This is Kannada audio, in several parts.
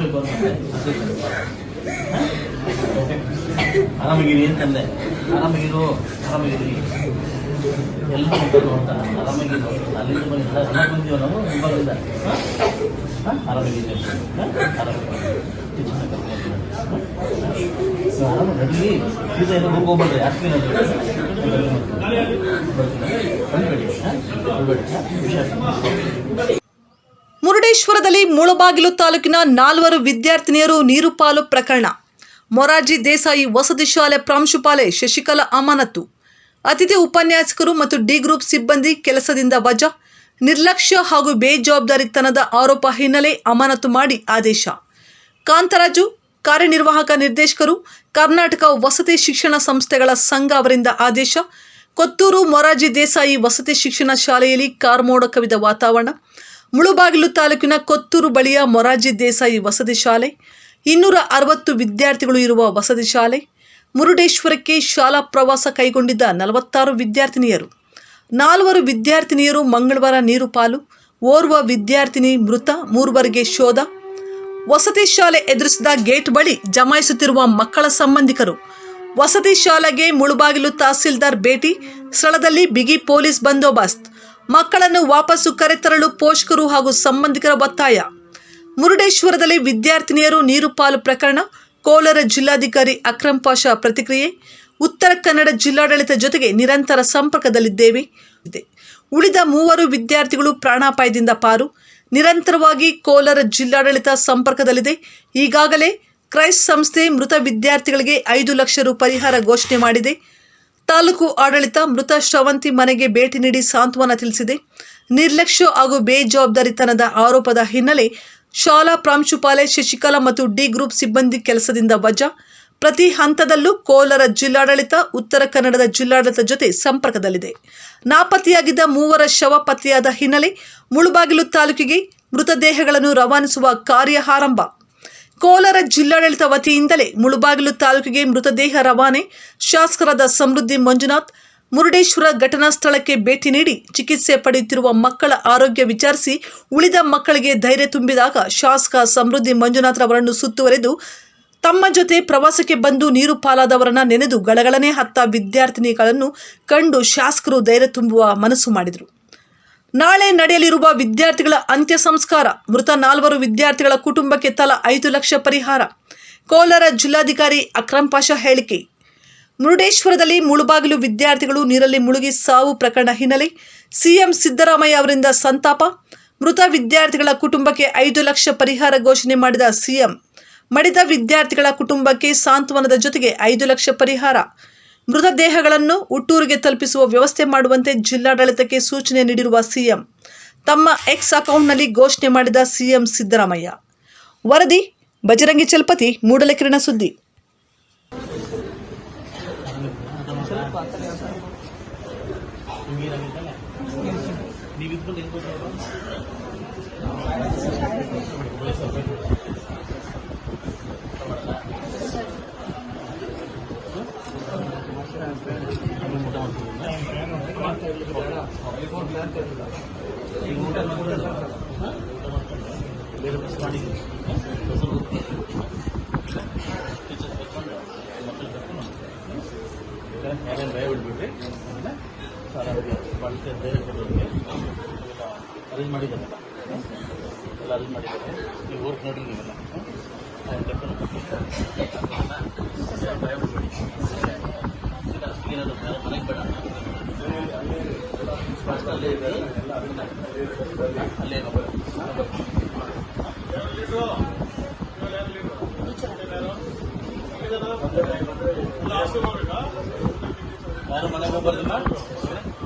ಮಾಡಿಸ್ಬೇಕು ಅಂತ ಹ? ಆರಾಮಾಗಿರಿ ಅಂತಂದೆ. ಆರಾಮಾಗಿರು ಆರಾಮಾಗಿರಿ ಎಲ್ಲ ಉಂಟು ಅಂತ ಆರಾಮಾಗಿರು ಅಲ್ಲಿಂದ ಬಂದಿಲ್ಲ ಎಲ್ಲ ಬಂದೀವ ನಾವು? ಮುಂಬಾಗಿಂದ ಇದು. ಹ? ಸೊ ಆರಾಮ ನಡೀಲಿ ಸೀದಾ ಎಲ್ಲ ಹೋಗ್ಬೋದ್ರಿ ಅಷ್ಟೇ ಬಂದ್ಬೇಡಿ. ಹ? ಬರ್ಬೇಡಿ? ಹುಷಾರು ಮುರುಡೇಶ್ವರದಲ್ಲಿ ಮೂಳಬಾಗಿಲು ತಾಲೂಕಿನ ನಾಲ್ವರು ವಿದ್ಯಾರ್ಥಿನಿಯರು ನೀರು ಪಾಲು ಪ್ರಕರಣ. ಮೊರಾರ್ಜಿ ದೇಸಾಯಿ ವಸತಿ ಶಾಲೆ ಪ್ರಾಂಶುಪಾಲೆ ಶಶಿಕಲಾ ಅಮಾನತು ಅತಿಥಿ ಉಪನ್ಯಾಸಕರು ಮತ್ತು ಡಿ ಗ್ರೂಪ್ ಸಿಬ್ಬಂದಿ ಕೆಲಸದಿಂದ ವಜಾ. ನಿರ್ಲಕ್ಷ್ಯ ಹಾಗೂ ಬೇಜವಾಬ್ದಾರಿತನದ ಆರೋಪ ಹಿನ್ನೆಲೆ ಅಮಾನತು ಮಾಡಿ ಆದೇಶ. ಕಾಂತರಾಜು, ಕಾರ್ಯನಿರ್ವಾಹಕ ನಿರ್ದೇಶಕರು, ಕರ್ನಾಟಕ ವಸತಿ ಶಿಕ್ಷಣ ಸಂಸ್ಥೆಗಳ ಸಂಘ ಅವರಿಂದ ಆದೇಶ. ಕೊತ್ತೂರು ಮೊರಾರ್ಜಿ ದೇಸಾಯಿ ವಸತಿ ಶಿಕ್ಷಣ ಶಾಲೆಯಲ್ಲಿ ಕಾರ್ಮೋಡ ಕವಿದ ವಾತಾವರಣ. ಮುಳುಬಾಗಿಲು ತಾಲೂಕಿನ ಕೊತ್ತೂರು ಬಳಿಯ ಮೊರಾರ್ಜಿ ದೇಸಾಯಿ ವಸತಿ ಶಾಲೆ, ಇನ್ನೂರ ಅರವತ್ತು ವಿದ್ಯಾರ್ಥಿಗಳು ಇರುವ ವಸತಿ ಶಾಲೆ, ಮುರುಡೇಶ್ವರಕ್ಕೆ ಶಾಲಾ ಪ್ರವಾಸ ಕೈಗೊಂಡಿದ್ದ ನಲವತ್ತಾರು ವಿದ್ಯಾರ್ಥಿನಿಯರು. ನಾಲ್ವರು ವಿದ್ಯಾರ್ಥಿನಿಯರು ಮಂಗಳವಾರ ನೀರು ಪಾಲು ಓರ್ವ ವಿದ್ಯಾರ್ಥಿನಿ ಮೃತ, ಮೂರುವರೆಗೆ ಶೋಧ. ವಸತಿ ಶಾಲೆ ಎದುರಿಸಿದ ಗೇಟ್ ಬಳಿ ಜಮಾಯಿಸುತ್ತಿರುವ ಮಕ್ಕಳ ಸಂಬಂಧಿಕರು, ವಸತಿ ಶಾಲೆಗೆ ಮುಳುಬಾಗಿಲು ತಹಸೀಲ್ದಾರ್ ಭೇಟಿ, ಸ್ಥಳದಲ್ಲಿ ಬಿಗಿ ಪೊಲೀಸ್ ಬಂದೋಬಸ್ತ್. ಮಕ್ಕಳನ್ನು ವಾಪಸ್ಸು ಕರೆತರಲು ಪೋಷಕರು ಹಾಗೂ ಸಂಬಂಧಿಕರ ಒತ್ತಾಯ. ಮುರುಡೇಶ್ವರದಲ್ಲಿ ವಿದ್ಯಾರ್ಥಿನಿಯರು ನೀರು ಪಾಲು ಪ್ರಕರಣ, ಕೋಲಾರ ಜಿಲ್ಲಾಧಿಕಾರಿ ಅಕ್ರಂ ಪಾಷಾ ಪ್ರತಿಕ್ರಿಯೆ, ಉತ್ತರ ಕನ್ನಡ ಜಿಲ್ಲಾಡಳಿತ ಜೊತೆಗೆ ನಿರಂತರ ಸಂಪರ್ಕದಲ್ಲಿದ್ದೇವೆ. ಉಳಿದ ಮೂವರು ವಿದ್ಯಾರ್ಥಿಗಳು ಪ್ರಾಣಾಪಾಯದಿಂದ ಪಾರು. ನಿರಂತರವಾಗಿ ಕೋಲಾರ ಜಿಲ್ಲಾಡಳಿತ ಸಂಪರ್ಕದಲ್ಲಿದೆ. ಈಗಾಗಲೇ ಕ್ರೈಸ್ಟ್ ಸಂಸ್ಥೆ ಮೃತ ವಿದ್ಯಾರ್ಥಿಗಳಿಗೆ ಐದು ಲಕ್ಷ ರು ಪರಿಹಾರ ಘೋಷಣೆ ಮಾಡಿದೆ. ತಾಲೂಕು ಆಡಳಿತ ಮೃತ ಶ್ರವಂತಿ ಮನೆಗೆ ಭೇಟಿ ನೀಡಿ ಸಾಂತ್ವನ ತಿಳಿಸಿದೆ. ನಿರ್ಲಕ್ಷ್ಯ ಹಾಗೂ ಬೇಜವಾಬ್ದಾರಿತನದ ಆರೋಪದ ಹಿನ್ನೆಲೆ ಶಾಲಾ ಪ್ರಾಂಶುಪಾಲೆ ಶಶಿಕಲಾ ಮತ್ತು ಡಿ ಗ್ರೂಪ್ ಸಿಬ್ಬಂದಿ ಕೆಲಸದಿಂದ ವಜಾ. ಪ್ರತಿ ಹಂತದಲ್ಲೂ ಕೋಲಾರ ಜಿಲ್ಲಾಡಳಿತ, ಉತ್ತರ ಕನ್ನಡದ ಜಿಲ್ಲಾಡಳಿತ ಜೊತೆ ಸಂಪರ್ಕದಲ್ಲಿದೆ. ನಾಪತ್ತೆಯಾಗಿದ್ದ ಮೂವರ ಶವ ಪತ್ತೆಯಾದ ಹಿನ್ನೆಲೆ ಮುಳುಬಾಗಿಲು ತಾಲೂಕಿಗೆ ಮೃತದೇಹಗಳನ್ನು ರವಾನಿಸುವ ಕಾರ್ಯ ಆರಂಭ ಕೋಲಾರ ಜಿಲ್ಲಾಡಳಿತ ವತಿಯಿಂದಲೇ ಮುಳುಬಾಗಿಲು ತಾಲೂಕಿಗೆ ಮೃತದೇಹ ರವಾನೆ ಶಾಸಕರಾದ ಸಮೃದ್ಧಿ ಮಂಜುನಾಥ್, ಮುರುಡೇಶ್ವರ ಘಟನಾ ಸ್ಥಳಕ್ಕೆ ಭೇಟಿ ನೀಡಿ ಚಿಕಿತ್ಸೆ ಪಡೆಯುತ್ತಿರುವ ಮಕ್ಕಳ ಆರೋಗ್ಯ ವಿಚಾರಿಸಿ ಉಳಿದ ಮಕ್ಕಳಿಗೆ ಧೈರ್ಯ ತುಂಬಿದಾಗ ಶಾಸಕ ಸಮೃದ್ಧಿ ಮಂಜುನಾಥ್ ಅವರನ್ನು ಸುತ್ತುವರೆದು ತಮ್ಮ ಜೊತೆ ಪ್ರವಾಸಕ್ಕೆ ಬಂದು ನೀರು ಪಾಲಾದವರನ್ನ ನೆನೆದು ಗಳಗಳನೆ ಹತ್ತ ವಿದ್ಯಾರ್ಥಿನಿಗಳನ್ನು ಕಂಡು ಶಾಸಕರು ಧೈರ್ಯ ತುಂಬುವ ಮನಸ್ಸು ಮಾಡಿದರು. ನಾಳೆ ನಡೆಯಲಿರುವ ವಿದ್ಯಾರ್ಥಿಗಳ ಅಂತ್ಯ ಸಂಸ್ಕಾರ. ಮೃತ ನಾಲ್ವರು ವಿದ್ಯಾರ್ಥಿಗಳ ಕುಟುಂಬಕ್ಕೆ ತಲಾ ಐದು ಲಕ್ಷ ಪರಿಹಾರ. ಕೋಲಾರ ಜಿಲ್ಲಾಧಿಕಾರಿ ಅಕ್ರಮ್ ಪಾಷಾ ಹೇಳಿಕೆ. ಮುರುಡೇಶ್ವರದಲ್ಲಿ ಮುಳುಬಾಗಿಲು ವಿದ್ಯಾರ್ಥಿಗಳು ನೀರಲ್ಲಿ ಮುಳುಗಿ ಸಾವು ಪ್ರಕರಣ ಹಿನ್ನೆಲೆ ಸಿಎಂ ಸಿದ್ದರಾಮಯ್ಯ ಅವರಿಂದ ಸಂತಾಪ. ಮೃತ ವಿದ್ಯಾರ್ಥಿಗಳ ಕುಟುಂಬಕ್ಕೆ ಐದು ಲಕ್ಷ ಪರಿಹಾರ ಘೋಷಣೆ ಮಾಡಿದ ಸಿಎಂ. ಮಡಿದ ವಿದ್ಯಾರ್ಥಿಗಳ ಕುಟುಂಬಕ್ಕೆ ಸಾಂತ್ವನದ ಜೊತೆಗೆ ಐದು ಲಕ್ಷ ಪರಿಹಾರ. ಮೃತದೇಹಗಳನ್ನು ಹುಟ್ಟೂರಿಗೆ ತಲುಪಿಸುವ ವ್ಯವಸ್ಥೆ ಮಾಡುವಂತೆ ಜಿಲ್ಲಾಡಳಿತಕ್ಕೆ ಸೂಚನೆ ನೀಡಿರುವ ಸಿಎಂ, ತಮ್ಮ ಎಕ್ಸ್ ಅಕೌಂಟ್ನಲ್ಲಿ ಘೋಷಣೆ ಮಾಡಿದ ಸಿಎಂ ಸಿದ್ದರಾಮಯ್ಯ. ವರದಿ, ಬಜರಂಗಿ ಚಲಪತಿ ಮೂಡಲಕಿರಣ ಸುದ್ದಿ. ನೀವು ಕರ್ಕೊಂಡು ಬೇಕಾದ್ರೆ ಯಾರೇನು ಭಯ ಬಿಡ್ಬಿಡ್ರಿ ಆಮೇಲೆ ಸಾಲ ಬಳಕೆ ಧೈರ್ಯ ಕೊಡೋರಿಗೆ ಎಲ್ಲ ಅರೇಂಜ್ ಮಾಡಿದ್ದಾರಲ್ಲ ಹ್ಮ್? ಎಲ್ಲ ಅರೇಂಜ್ ಮಾಡಿದ್ದಾರೆ ನೀವು ವರ್ಕ್ ನೋಡ್ರಿ ನೀವೆಲ್ಲ ಹ್ಮ್? ಅವ್ರು ಕರ್ಕೊಂಡು ಹೋಗ್ತೀವಿ. ಯಾರು ಭಯ ಬಿಡ್ಬೇಡಿ ಈಗ ಅಷ್ಟಿಗೆ ಏನಾದ್ರು ಬೇರೆ ಮನೆಗೆ ಬೇಡ ಫಸ್ಟ್ ಅಲ್ಲೇ ಇದೆ ಅಲ್ಲೇ ಹೋಗ್ಬಾರ್ದಿಲ್ಲ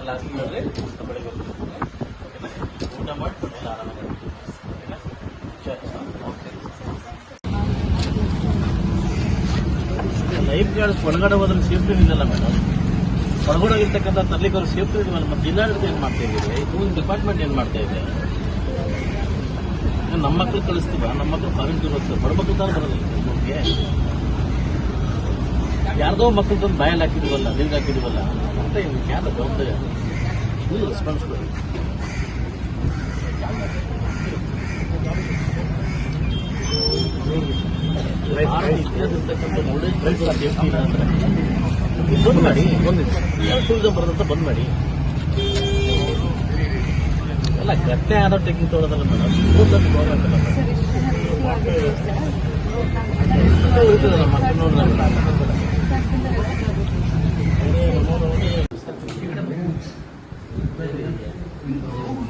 ಎಲ್ಲ ಹಾಕಿ ಬೆಳಗ್ಗೆ ಊಟ ಮಾಡಿ ಎಲ್ಲ ಆರಾಮಾಗಿ ಲೈಫ್ ಗಾರ್ಡ್ಸ್ ಒಳಗಡೆ ಹೋದ್ರೆ ಸೇಫ್ಟಿ ಇಲ್ಲಲ್ಲ ಮೇಡಮ್. ಹೊರಗಡೆ ಇರ್ತಕ್ಕಂಥ ತರ್ಲಿಕ್ಕೆ ಅವ್ರು ಸೇಫ್ಟಿ ಇದೆ ಮೇಡಮ್ ಮತ್ತೆ ಜಿಲ್ಲಾಡಳಿತ ಏನು ಮಾಡ್ತಾ ಇದ್ದೀವಿ ಒಂದು ಡಿಪಾರ್ಟ್ಮೆಂಟ್ ಏನು ಮಾಡ್ತಾ ಇದೆ? ನಮ್ಮ ಮಕ್ಳು ಕಳಿಸ್ತೀವ? ನಮ್ಮ ಮಕ್ಳು ಫಾರಿನ್ ಟೂರ್ ಹೋಗ್ತಾರೆ ಬಡ ಬರೋದಿಲ್ಲ. ನಮಗೆ. ಯಾರ್ದೋ ಮಕ್ಕಳು ತಂದು ಹಾಕಿದ್ವಲ್ಲ ನಿಲ್ಗೆ ಹಾಕಿದ್ವಲ್ಲ ಅಂತ ಯಾರ ಜವಾಬ್ದಾರಿ ಫುಲ್ ರೆಸ್ಪಾನ್ಸಿಬಿಲಿಟಿ ಬಂದ್ ಮಾಡಿ ಒಂದು ಟೂರಿಸಂ ಬರೋದಂತ ಬಂದ್ ಮಾಡಿ ಎಲ್ಲ ಗಟ್ಟೆ ಆದ ಟೆಕ್ನಿಕ್ ತೊಗೊಳೋದಲ್ಲ ಮೇಡಮ್ ಹೋಗಲ್ಲ ಇರ್ತದಲ್ಲ Oh,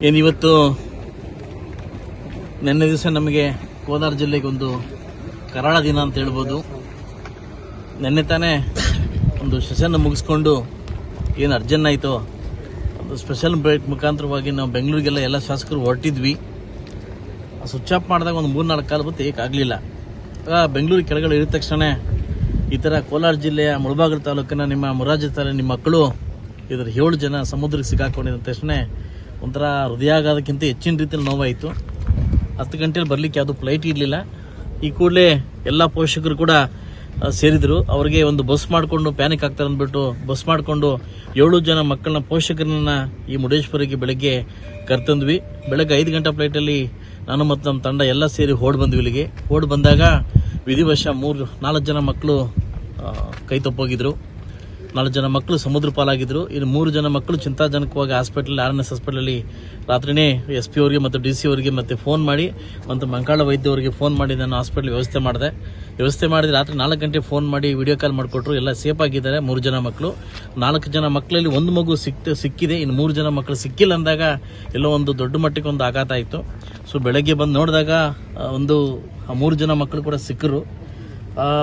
ಪೇರೆಂಟ್ಸ್ ಇವತ್ತು ನಿನ್ನೆ ದಿವಸ ನಮಗೆ ಕೋಲಾರ ಜಿಲ್ಲೆಗೆ ಒಂದು ಕರಾಳ ದಿನ ಅಂತ ಹೇಳ್ಬೋದು. ನಿನ್ನೆ ತಾನೇ ಒಂದು ಸೆಷನ್ ಮುಗಿಸ್ಕೊಂಡು ಏನು ಅರ್ಜೆಂಟ್ ಆಯಿತೋ ಒಂದು ಸ್ಪೆಷಲ್ ಬ್ರೇಕ್ ಮುಖಾಂತರವಾಗಿ ನಾವು ಬೆಂಗಳೂರಿಗೆಲ್ಲ ಎಲ್ಲ ಶಾಸಕರು ಹೊರಟಿದ್ವಿ. ಸ್ವಿಚ್ ಆಫ್ ಮಾಡಿದಾಗ ಒಂದು ಮೂರು ನಾಲ್ಕು ಕಾಲ ಬಂತು ಏಕಾಗಲಿಲ್ಲ ಆಗ ಬೆಂಗಳೂರು ಕೆಳಗಡೆ ಇರಿದ ತಕ್ಷಣ ಈ ಥರ ಕೋಲಾರ ಜಿಲ್ಲೆಯ ಮುಳಬಾಗಿಲು ತಾಲೂಕಿನ ನಿಮ್ಮ ಮುರಾಜ ತಾಲೂಕಿನ ನಿಮ್ಮ ಮಕ್ಕಳು ಇದರ ಏಳು ಜನ ಸಮುದ್ರಕ್ಕೆ ಸಿಕ್ಕಾಕೊಂಡಿದ್ದ ತಕ್ಷಣ ಒಂಥರ ಹೃದಯಾಘಾತಕ್ಕಿಂತ ಹೆಚ್ಚಿನ ರೀತಿಯಲ್ಲಿ ನೋವಾಯಿತು. ಹತ್ತು ಗಂಟೆಲಿ ಬರಲಿಕ್ಕೆ ಯಾವುದು ಫ್ಲೈಟ್ ಇರಲಿಲ್ಲ. ಈ ಕೂಡಲೇ ಎಲ್ಲ ಪೋಷಕರು ಕೂಡ ಸೇರಿದರು. ಅವರಿಗೆ ಒಂದು ಬಸ್ ಮಾಡಿಕೊಂಡು ಪ್ಯಾನಿಕ್ ಆಗ್ತಾರೆ ಅಂದ್ಬಿಟ್ಟು ಬಸ್ ಮಾಡಿಕೊಂಡು ಏಳು ಜನ ಮಕ್ಕಳನ್ನ, ಪೋಷಕರನ್ನ ಈ ಮುರುಡೇಶ್ವರಿಗೆ ಬೆಳಗ್ಗೆ ಕರ್ತಂದ್ವಿ. ಬೆಳಗ್ಗೆ ಐದು ಗಂಟೆ ಫ್ಲೈಟಲ್ಲಿ ನಾನು ಮತ್ತು ನಮ್ಮ ತಂಡ ಎಲ್ಲ ಸೇರಿ ಓಡ್ ಬಂದ್ವಿ ಇಲ್ಲಿಗೆ. ಓಡ್ ಬಂದಾಗ ವಿಧಿವಶ ಮೂರು ನಾಲ್ಕು ಜನ ಮಕ್ಕಳು ಕೈ ತಪ್ಪೋಗಿದ್ರು. ನಾಲ್ಕು ಜನ ಮಕ್ಕಳು ಸಮುದ್ರ ಪಾಲಾಗಿದ್ರು. ಇನ್ನು ಮೂರು ಜನ ಮಕ್ಕಳು ಚಿಂತಾಜನಕವಾಗಿ ಹಾಸ್ಪಿಟಲ್ ಆರ್ ಎನ್ ಎಸ್ ಹಾಸ್ಪಿಟಲಲ್ಲಿ ರಾತ್ರಿನೇ ಎಸ್ ಪಿ ಅವರಿಗೆ ಮತ್ತು ಡಿ ಸಿ ಅವರಿಗೆ ಮತ್ತೆ ಫೋನ್ ಮಾಡಿ, ಮತ್ತು ಮಂಕಾಳ ವೈದ್ಯ ಅವರಿಗೆ ಫೋನ್ ಮಾಡಿ ನಾನು ಹಾಸ್ಪಿಟಲ್ ವ್ಯವಸ್ಥೆ ಮಾಡಿದೆ. ವ್ಯವಸ್ಥೆ ಮಾಡಿದ ರಾತ್ರಿ ನಾಲ್ಕು ಗಂಟೆ ಫೋನ್ ಮಾಡಿ ವಿಡಿಯೋ ಕಾಲ್ ಮಾಡಿಕೊಟ್ರು. ಎಲ್ಲ ಸೇಫ್ ಆಗಿದ್ದಾರೆ, ಮೂರು ಜನ ಮಕ್ಕಳು. ನಾಲ್ಕು ಜನ ಮಕ್ಕಳಲ್ಲಿ ಒಂದು ಮಗು ಸಿಕ್ಕಿದೆ. ಇನ್ನು ಮೂರು ಜನ ಮಕ್ಕಳು ಸಿಕ್ಕಿಲ್ಲ ಅಂದಾಗ ಎಲ್ಲೋ ಒಂದು ದೊಡ್ಡ ಮಟ್ಟಿಗೆ ಒಂದು ಆಘಾತ ಆಯಿತು. ಸೊ ಬೆಳಗ್ಗೆ ಬಂದು ನೋಡಿದಾಗ ಒಂದು ಮೂರು ಜನ ಮಕ್ಕಳು ಕೂಡ ಸಿಕ್ಕರು.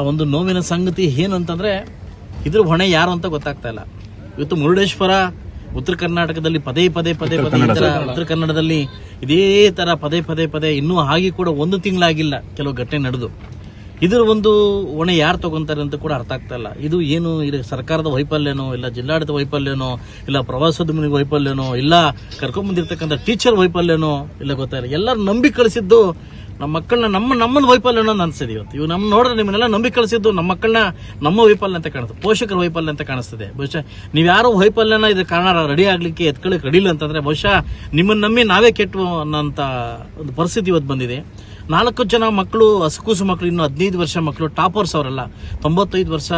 ಒಂದು ನೋವಿನ ಸಂಗತಿ ಏನು ಅಂತಂದ್ರೆ ಇದ್ರ ಹೊಣೆ ಯಾರು ಅಂತ ಗೊತ್ತಾಗ್ತಾ ಇಲ್ಲ. ಇವತ್ತು ಮುರುಡೇಶ್ವರ ಉತ್ತರ ಕರ್ನಾಟಕದಲ್ಲಿ ಪದೇ ಪದೇ ಪದೇ ಪದೇ ಈ ಉತ್ತರ ಕನ್ನಡದಲ್ಲಿ ಇದೇ ತರ ಪದೇ ಪದೇ ಪದೇ ಇನ್ನೂ ಹಾಗೆ ಕೂಡ ಒಂದು ತಿಂಗಳಾಗಿಲ್ಲ ಕೆಲವು ಘಟನೆ ನಡೆದು. ಇದ್ರ ಒಂದು ಹೊಣೆ ಯಾರು ತಗೊಂತಾರೆ ಅಂತ ಕೂಡ ಅರ್ಥ ಆಗ್ತಾ ಇಲ್ಲ. ಇದು ಏನು ಇದು ಸರ್ಕಾರದ ವೈಫಲ್ಯನೋ, ಇಲ್ಲ ಜಿಲ್ಲಾಡಳಿತ ವೈಫಲ್ಯನೋ, ಇಲ್ಲ ಪ್ರವಾಸೋದ್ಯಮಿಗೆ ವೈಫಲ್ಯನೋ, ಇಲ್ಲ ಕರ್ಕೊಂಡ್ಬಂದಿರ್ತಕ್ಕಂಥ ಟೀಚರ್ ವೈಫಲ್ಯನೋ, ಇಲ್ಲ ಗೊತ್ತಾಯಿಲ್ಲ ಎಲ್ಲರೂ ನಂಬಿ ಕಳಿಸಿದ್ದು ನಮ್ಮ ಮಕ್ಕಳನ್ನ ನಮ್ಮ ನಮ್ಮನ್ನ ವೈಫಲ್ಯ ಅಂತ ಅನ್ಸ್ತದೆ ಇವತ್ತು. ಇವು ನಮ್ಮ ನೋಡ್ರೆ ನಿಮ್ಮನ್ನೆಲ್ಲ ನಂಬಿ ಕಳಿಸಿದ್ದು ನಮ್ಮ ಮಕ್ಕಳನ್ನ ನಮ್ಮ ವೈಫಲ್ಯ ಅಂತ ಕಾಣಿಸ್ತದೆ ಪೋಷಕರ ವೈಫಲ್ಯ ಅಂತ ಕಾಣಿಸ್ತದೆ. ಬಹುಶಃ ನೀವು ಯಾರು ವೈಫಲ್ಯನ ಇದ್ರ ಕಾರಣ ರೆಡಿ ಆಗ್ಲಿಕ್ಕೆ ಎತ್ಕೊಳ್ಳಿಕ್ಕೆ ರೆಡಿಲ್ಲ ಅಂತಂದ್ರೆ ಬಹುಶಃ ನಿಮ್ಮನ್ನ ನಂಬಿ ನಾವೇ ಕೆಟ್ಟು ಅನ್ನೋಂಥ ಒಂದು ಪರಿಸ್ಥಿತಿ ಇವತ್ತು ಬಂದಿದೆ. ನಾಲ್ಕು ಜನ ಮಕ್ಕಳು, ಹಸಕೂಸು ಮಕ್ಕಳು, ಇನ್ನು ಹದಿನೈದು ವರ್ಷ ಮಕ್ಕಳು, ಟಾಪರ್ಸ್ ಅವರೆಲ್ಲ. ತೊಂಬತ್ತೈದು ವರ್ಷ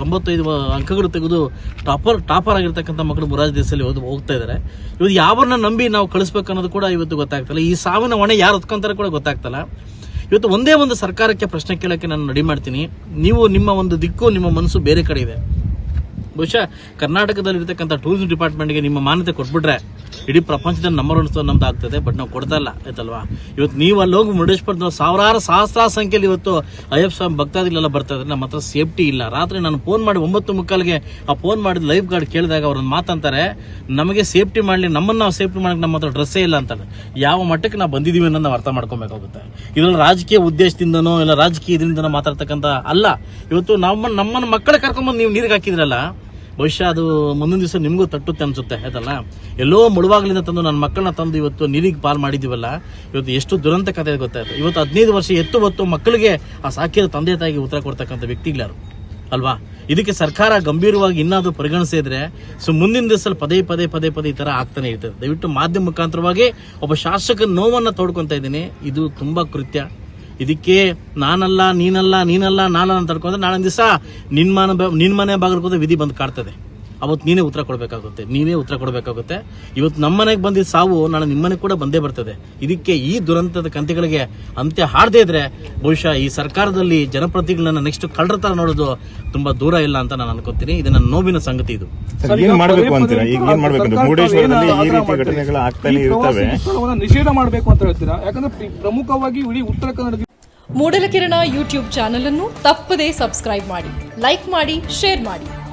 ತೊಂಬತ್ತೈದು ಅಂಕಗಳು ತೆಗೆದು ಟಾಪರ್ ಟಾಪರ್ ಆಗಿರ್ತಕ್ಕಂಥ ಮಕ್ಕಳು ಮುರಾಜ್ ದೇಶದಲ್ಲಿ ಓದ್ ಹೋಗ್ತಾ ಇದ್ದಾರೆ ಇವತ್ತು ಯಾವನ್ನ ನಂಬಿ ನಾವು ಕಳಿಸ್ಬೇಕು ಅನ್ನೋದು ಕೂಡ ಇವತ್ತು ಗೊತ್ತಾಗ್ತಲ್ಲ. ಈ ಸಾವಿನ ಹೊಣೆ ಯಾರು ಹೊತ್ಕೊಂತಾರೆ ಕೂಡ ಗೊತ್ತಾಗ್ತಲ್ಲ. ಇವತ್ತು ಒಂದೇ ಒಂದು ಸರ್ಕಾರಕ್ಕೆ ಪ್ರಶ್ನೆ ಕೇಳೋಕ್ಕೆ ನಾನು ರೆಡಿ ಮಾಡ್ತೀನಿ. ನೀವು ನಿಮ್ಮ ಒಂದು ದಿಕ್ಕು, ನಿಮ್ಮ ಮನಸ್ಸು ಬೇರೆ ಕಡೆ ಇದೆ. ಬಹುಶಃ ಕರ್ನಾಟಕದಲ್ಲಿ ಇರತಕ್ಕಂಥ ಟೂರಿಸಂ ಡಿಪಾರ್ಟ್ಮೆಂಟ್ಗೆ ನಿಮ್ಮ ಮಾನ್ಯತೆ ಕೊಟ್ಬಿಟ್ರೆ ಇಡೀ ಪ್ರಪಂಚದಲ್ಲಿ ನಂಬರ್ ಒನ್ ನಮ್ದು ಆಗ್ತದೆ ಬಟ್ ನಾವು ಕೊಡ್ತಾ ಇಲ್ಲ, ಆಯ್ತಲ್ವಾ? ಇವತ್ತು ನೀವು ಅಲ್ಲಿ ಹೋಗಿ ಮುರುಡೇಶ್ವರದ ಸಾವಿರಾರು ಸಹಸ್ರಾರು ಸಂಖ್ಯೆಯಲ್ಲಿ ಇವತ್ತು ಅಯ್ಯಪ್ಪ ಸ್ವಾಮಿ ಭಕ್ತಾದಿಗಳೆಲ್ಲ ಬರ್ತಾ ಇದ್ರೆ ನಮ್ಮ ಹತ್ರ ಸೇಫ್ಟಿ ಇಲ್ಲ. ರಾತ್ರಿ ನಾನು ಫೋನ್ ಮಾಡಿ ಒಂಬತ್ತು ಮುಕ್ಕಾಲಿಗೆ ಆ ಫೋನ್ ಮಾಡಿದ ಲೈಫ್ ಗಾರ್ಡ್ ಕೇಳಿದಾಗ ಅವ್ರನ್ನ ಮಾತಂತಾರೆ, ನಮಗೆ ಸೇಫ್ಟಿ ಮಾಡಲಿ, ನಮ್ಮನ್ನ ನಾವು ಸೇಫ್ಟಿ ಮಾಡಕ್ಕೆ ನಮ್ಮ ಹತ್ರ ಡ್ರೆಸ್ಸೇ ಇಲ್ಲ ಅಂತಾರೆ. ಯಾವ ಮಟ್ಟಕ್ಕೆ ನಾವು ಬಂದಿದ್ದೀವಿ ಅನ್ನೋದು ನಾವು ಅರ್ಥ ಮಾಡ್ಕೊಬೇಕಾಗುತ್ತೆ. ಇದರಲ್ಲಿ ರಾಜಕೀಯ ಉದ್ದೇಶದಿಂದನೋ ಇಲ್ಲ ರಾಜಕೀಯದಿಂದನೋ ಮಾತಾಡ್ತಕ್ಕಂಥ ಅಲ್ಲ. ಇವತ್ತು ನಮ್ಮ, ನಮ್ಮನ್ನ ಮಕ್ಕಳ ಕರ್ಕೊಂಬಂದು ನೀವು ನೀರಿಗೆ ಹಾಕಿದ್ರಲ್ಲ ಬಹುಶಃ ಅದು ಮುಂದಿನ ದಿವಸ ನಿಮಗೂ ತಟ್ಟುತ್ತೆ ಅನ್ಸುತ್ತೆ, ಆಯ್ತಲ್ಲ? ಎಲ್ಲೋ ಮುಳುವಾಗಲಿಂದ ತಂದು ನನ್ನ ಮಕ್ಕಳನ್ನ ತಂದು ಇವತ್ತು ನೀರಿಗೆ ಪಾಲ್ ಮಾಡಿದ್ದೀವಲ್ಲ? ಇವತ್ತು ಎಷ್ಟು ದುರಂತ ಕಥೆ ಗೊತ್ತಾಯ್ತು ಇವತ್ತು ಹದಿನೈದು ವರ್ಷ ಎತ್ತು ಹೊತ್ತು ಮಕ್ಕಳಿಗೆ ಆ ಸಾಕಿದ ತಂದೆ ತಾಯಿಗೆ ಉತ್ತರ ಕೊಡ್ತಕ್ಕಂಥ ವ್ಯಕ್ತಿಗಳಾರು ಅಲ್ವಾ? ಇದಕ್ಕೆ ಸರ್ಕಾರ ಗಂಭೀರವಾಗಿ ಇನ್ನಾದರೂ ಪರಿಗಣಿಸಿದ್ರೆ ಸೊ ಮುಂದಿನ ದಿವಸದಲ್ಲಿ ಪದೇ ಪದೇ ಪದೇ ಪದೇ ಈ ಥರ ಆಗ್ತಾನೆ ಇರ್ತದೆ. ದಯವಿಟ್ಟು ಮಾಧ್ಯಮ ಮುಖಾಂತರವಾಗಿ ಒಬ್ಬ ಶಾಸಕ ನೋವನ್ನು ತೋಡ್ಕೊಂತ ಇದ್ದೀನಿ. ಇದು ತುಂಬಾ ಕೃತ್ಯ. ಇದಕ್ಕೆ ನಾನಲ್ಲ, ನೀನಲ್ಲ ನೀನಲ್ಲ, ನಾನಲ್ಲ ಅಂತ ತಡ್ಕೊಂಡ್ರೆ ನಾಳೆ ದಿವಸ ನಿನ್ನ ಮನೆ ನಿನ್ನ ನಿನ್ ಮನೆ ಬಾಗಿಲು ವಿಧಿ ಬಂದು ಕಾಡ್ತದೆ. ಅವತ್ತು ನೀನೇ ಉತ್ತರ ಕೊಡಬೇಕಾಗುತ್ತೆ ನೀನೇ ಉತ್ತರ ಕೊಡಬೇಕಾಗುತ್ತೆ. ಇವತ್ತು ನಮ್ಮನೆಗೆ ಬಂದಿದ್ದ ಸಾವು ನಾನು ನಿಮ್ಮನೆಗೆ ಕೂಡ ಬಂದೇ ಬರ್ತದೆ. ಇದಕ್ಕೆ ಈ ದುರಂತದ ಕಂತೆಗಳಿಗೆ ಅಂತ್ಯ ಹಾಡದೇ ಇದ್ರೆ ಬಹುಶಃ ಈ ಸರ್ಕಾರದಲ್ಲಿ ಜನಪ್ರತಿಗಳನ್ನ ನೆಕ್ಸ್ಟ್ ಕಳ್ಳರ ತರ ನೋಡೋದು ತುಂಬಾ ದೂರ ಇಲ್ಲ ಅಂತ ನಾನು ಅನ್ಕೋತೀನಿ. ಇದನ್ನ ನನ್ನ ನೋವಿನ ಸಂಗತಿ ಇದು. ಸರ್ ಏನ್ ಅಂತೀರಾ? ಈಗ ಏನ್ ಮಾಡ್ಬೇಕಂತ ಮುರುಡೇಶ್ವರದಲ್ಲಿ ಈ ರೀತಿ ಘಟನೆಗಳು ಆಗ್ತಾನೆ ಇರ್ತವೆ ನಿಷೇಧ ಮಾಡಬೇಕು ಅಂತ ಹೇಳ್ತೀರಾ? ಯಾಕಂದ್ರೆ ಪ್ರಮುಖವಾಗಿ ಇಡೀ ಉತ್ತರ ಕನ್ನಡ ಮೂಡಲಕಿರಣ ಯೂಟ್ಯೂಬ್ ಚಾನಲ್ ಅನ್ನು ತಪ್ಪದೇ ಸಬ್ಸ್ಕ್ರೈಬ್ ಮಾಡಿ ಲೈಕ್ ಮಾಡಿ ಶೇರ್ ಮಾಡಿ.